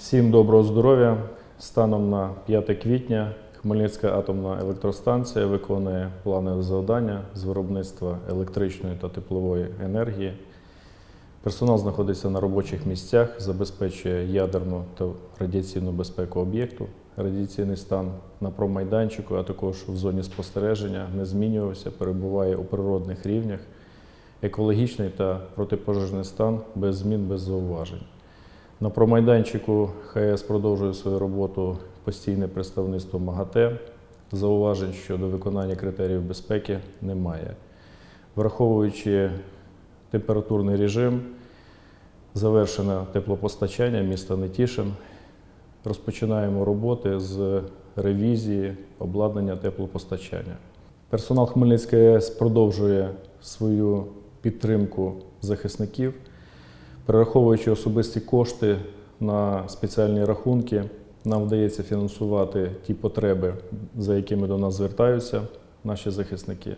Всім доброго здоров'я. Станом на 5 квітня Хмельницька атомна електростанція виконує планове завдання з виробництва електричної та теплової енергії. Персонал знаходиться на робочих місцях, забезпечує ядерну та радіаційну безпеку об'єкту. Радіаційний стан на промайданчику, а також в зоні спостереження не змінювався, перебуває у природних рівнях. Екологічний та протипожежний стан без змін, без зауважень. На промайданчику ХС продовжує свою роботу постійне представництво МАГАТЕ. Зауважень щодо виконання критеріїв безпеки немає. Враховуючи температурний режим, завершено теплопостачання міста Нетішин. Розпочинаємо роботи з ревізії обладнання теплопостачання. Персонал Хмельницької АЕС продовжує свою підтримку захисників, перераховуючи особисті кошти на спеціальні рахунки. Нам вдається фінансувати ті потреби, за якими до нас звертаються наші захисники.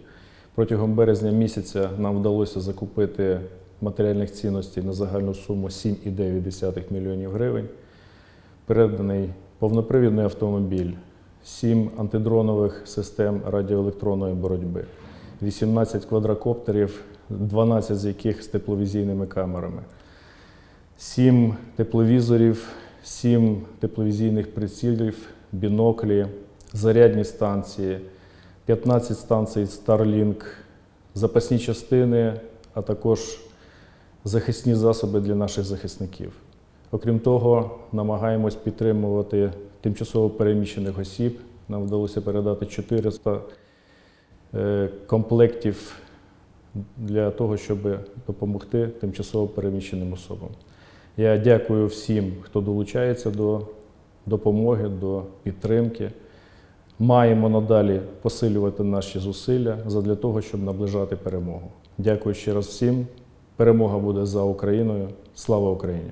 Протягом березня місяця нам вдалося закупити матеріальних цінностей на загальну суму 7,9 мільйонів гривень. Переданий повнопривідний автомобіль, 7 антидронових систем радіоелектронної боротьби, 18 квадрокоптерів, 12 з яких з тепловізійними камерами, 7 тепловізорів, 7 тепловізійних прицілів, біноклі, зарядні станції, 15 станцій Starlink, запасні частини, а також захисні засоби для наших захисників. Окрім того, намагаємось підтримувати тимчасово переміщених осіб. Нам вдалося передати 400 е, комплектів для того, щоб допомогти тимчасово переміщеним особам. Я дякую всім, хто долучається до допомоги, до підтримки. Маємо надалі посилювати наші зусилля задля того, щоб наближати перемогу. Дякую ще раз всім. Перемога буде за Україною. Слава Україні!